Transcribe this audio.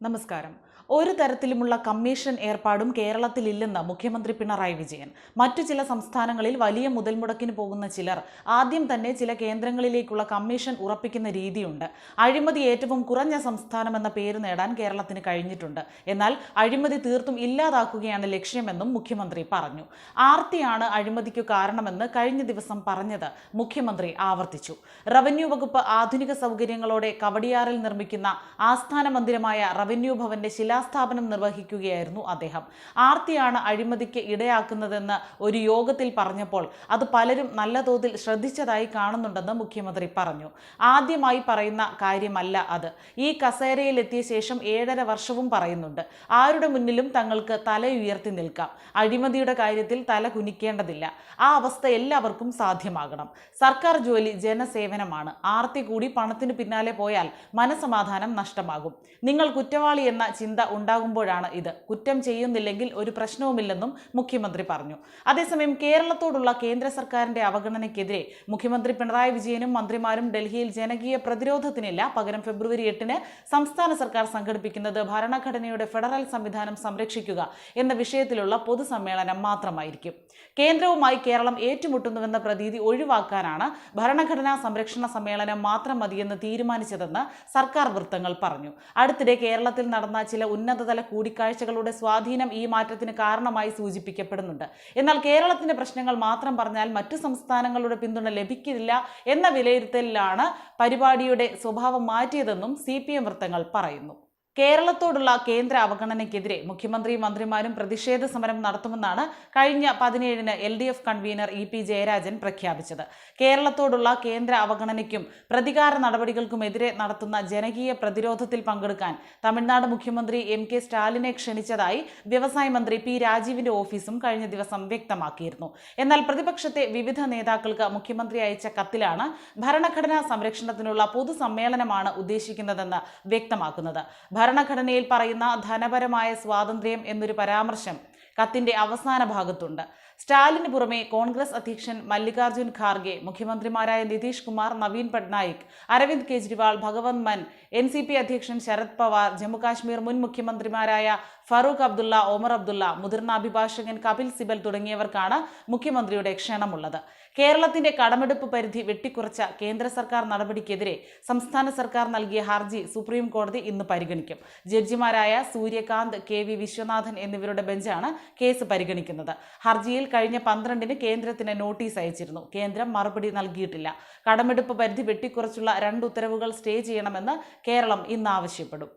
നമസ്കാരം. ഒരു തരത്തിലുമുള്ള കമ്മീഷൻ ഏർപ്പാടും കേരളത്തിലില്ലെന്ന് മുഖ്യമന്ത്രി പിണറായി വിജയൻ. മറ്റു ചില സംസ്ഥാനങ്ങളിൽ വലിയ മുതൽ മുടക്കിന് പോകുന്ന ചിലർ ആദ്യം തന്നെ ചില കേന്ദ്രങ്ങളിലേക്കുള്ള കമ്മീഷൻ ഉറപ്പിക്കുന്ന രീതിയുണ്ട്. അഴിമതി ഏറ്റവും കുറഞ്ഞ സംസ്ഥാനം എന്ന പേര് നേടാൻ കേരളത്തിന് കഴിഞ്ഞിട്ടുണ്ട്. എന്നാൽ അഴിമതി തീർത്തും ഇല്ലാതാക്കുകയാണ് ലക്ഷ്യമെന്നും മുഖ്യമന്ത്രി പറഞ്ഞു. ആർത്തിയാണ് അഴിമതിക്കു കാരണമെന്ന് കഴിഞ്ഞ ദിവസം പറഞ്ഞത് മുഖ്യമന്ത്രി ആവർത്തിച്ചു. റവന്യൂ വകുപ്പ് ആധുനിക സൗകര്യങ്ങളോടെ കവടിയാറിൽ നിർമ്മിക്കുന്ന ആസ്ഥാന മന്ദിരമായ റവന്യൂ ഭവന്റെ ശിലാസ്ഥാപനം നിർവഹിക്കുകയായിരുന്നു അദ്ദേഹം. ആർത്തിയാണ് അഴിമതിക്ക് ഇടയാക്കുന്നതെന്ന് ഒരു യോഗത്തിൽ പറഞ്ഞപ്പോൾ അത് പലരും നല്ല തോതിൽ ശ്രദ്ധിച്ചതായി കാണുന്നുണ്ടെന്ന് മുഖ്യമന്ത്രി പറഞ്ഞു. ആദ്യമായി പറയുന്ന കാര്യമല്ല അത്. ഈ കസേരയിലെത്തിയ ശേഷം ഏഴര വർഷവും പറയുന്നുണ്ട്. ആരുടെ മുന്നിലും തങ്ങൾക്ക് തല ഉയർത്തി നിൽക്കാം. അഴിമതിയുടെ കാര്യത്തിൽ തല കുനിക്കേണ്ടതില്ല. ആ അവസ്ഥ എല്ലാവർക്കും സാധ്യമാകണം. സർക്കാർ ജോലി ജനസേവനമാണ്. ആർത്തി കൂടി പണത്തിന് പിന്നാലെ പോയാൽ മനസമാധാനം നഷ്ടമാകും. നിങ്ങൾ കുറ്റവാളി എന്ന ചിന്ത ഉണ്ടാകുമ്പോഴാണ് ഇത്. കുറ്റം ചെയ്യുന്നില്ലെങ്കിൽ ഒരു പ്രശ്നവുമില്ലെന്നും മുഖ്യമന്ത്രി പറഞ്ഞു. അതേസമയം കേരളത്തോടുള്ള കേന്ദ്ര സർക്കാരിന്റെ അവഗണനയ്ക്കെതിരെ മുഖ്യമന്ത്രി പിണറായി വിജയനും മന്ത്രിമാരും ഡൽഹിയിൽ ജനകീയ പ്രതിരോധത്തിനില്ല. പകരം ഫെബ്രുവരി എട്ടിന് സംസ്ഥാന സർക്കാർ സംഘടിപ്പിക്കുന്നത് ഭരണഘടനയുടെ ഫെഡറൽ സംവിധാനം സംരക്ഷിക്കുക എന്ന വിഷയത്തിലുള്ള പൊതുസമ്മേളനം മാത്രമായിരിക്കും. കേന്ദ്രവുമായി കേരളം ഏറ്റുമുട്ടുന്നുവെന്ന പ്രതീതി ഒഴിവാക്കാനാണ് ഭരണഘടനാ സംരക്ഷണ സമ്മേളനം മാത്രം മതിയെന്ന് തീരുമാനിച്ചതെന്ന് സർക്കാർ വൃത്തങ്ങൾ പറഞ്ഞു. അടുത്തിടെ കേരളത്തിൽ നടന്ന ചില ഉന്നതതല കൂടിക്കാഴ്ചകളുടെ സ്വാധീനം ഈ മാറ്റത്തിന് കാരണമായി സൂചിപ്പിക്കപ്പെടുന്നുണ്ട്. എന്നാൽ കേരളത്തിന്റെ പ്രശ്നങ്ങൾ മാത്രം പറഞ്ഞാൽ മറ്റു സംസ്ഥാനങ്ങളുടെ പിന്തുണ ലഭിക്കില്ല എന്ന വിലയിരുത്തലിലാണ് പരിപാടിയുടെ സ്വഭാവം മാറ്റിയതെന്നും സി വൃത്തങ്ങൾ പറയുന്നു. കേരളത്തോടുള്ള കേന്ദ്ര അവഗണനയ്ക്കെതിരെ മുഖ്യമന്ത്രിയും മന്ത്രിമാരും പ്രതിഷേധ സമരം നടത്തുമെന്നാണ് കഴിഞ്ഞ പതിനേഴിന് L D F convener E P Jayarajan പ്രഖ്യാപിച്ചത്. കേരളത്തോടുള്ള കേന്ദ്ര അവഗണനയ്ക്കും പ്രതികാര നടപടികൾക്കുമെതിരെ നടത്തുന്ന ജനകീയ പ്രതിരോധത്തിൽ പങ്കെടുക്കാൻ തമിഴ്നാട് മുഖ്യമന്ത്രി എം കെ സ്റ്റാലിനെ ക്ഷണിച്ചതായി വ്യവസായ മന്ത്രി പി രാജീവിന്റെ ഓഫീസും കഴിഞ്ഞ ദിവസം വ്യക്തമാക്കിയിരുന്നു. എന്നാൽ പ്രതിപക്ഷത്തെ വിവിധ നേതാക്കൾക്ക് മുഖ്യമന്ത്രി അയച്ച കത്തിലാണ് ഭരണഘടനാ സംരക്ഷണത്തിനുള്ള പൊതുസമ്മേളനമാണ് ഉദ്ദേശിക്കുന്നതെന്ന് വ്യക്തമാക്കുന്നത്. ഭരണഘടനയിൽ പറയുന്ന ധനപരമായ സ്വാതന്ത്ര്യം എന്നൊരു പരാമർശം കത്തിന്റെ അവസാന ഭാഗത്തുണ്ട്. സ്റ്റാലിന് പുറമെ കോൺഗ്രസ് അധ്യക്ഷൻ മല്ലികാർജുൻ ഖാർഗെ മുഖ്യമന്ത്രിമാരായ നിതീഷ് കുമാർ നവീൻ പട്നായിക് അരവിന്ദ് കെജ്രിവാൾ ഭഗവന്ത് മൻ എൻ സി പി അധ്യക്ഷൻ ശരത് പവാർ ജമ്മുകാശ്മീർ മുൻ മുഖ്യമന്ത്രിമാരായ ഫറൂഖ് അബ്ദുള്ള ഒമർ അബ്ദുള്ള മുതിർന്ന അഭിഭാഷകൻ കപിൽ സിബൽ തുടങ്ങിയവർക്കാണ് മുഖ്യമന്ത്രിയുടെ ക്ഷണമുള്ളത് കേരളത്തിന്റെ കടമെടുപ്പ് പരിധി വെട്ടിക്കുറച്ച കേന്ദ്ര സർക്കാർ നടപടിക്കെതിരെ സംസ്ഥാന സർക്കാർ നൽകിയ ഹർജി സുപ്രീം കോടതി ഇന്ന് പരിഗണിക്കും. ജഡ്ജിമാരായ സൂര്യകാന്ത് കെ വി വിശ്വനാഥൻ എന്നിവരുടെ ബെഞ്ചാണ് കേസ് പരിഗണിക്കുന്നത്. ഹർജിയിൽ കഴിഞ്ഞ പന്ത്രണ്ടിന് കേന്ദ്രത്തിന് നോട്ടീസ് അയച്ചിരുന്നു. കേന്ദ്രം മറുപടി നൽകിയിട്ടില്ല. കടമെടുപ്പ് പരിധി വെട്ടിക്കുറച്ചുള്ള രണ്ട് ഉത്തരവുകൾ സ്റ്റേ ചെയ്യണമെന്ന് കേരളം ഇന്ന് ആവശ്യപ്പെടും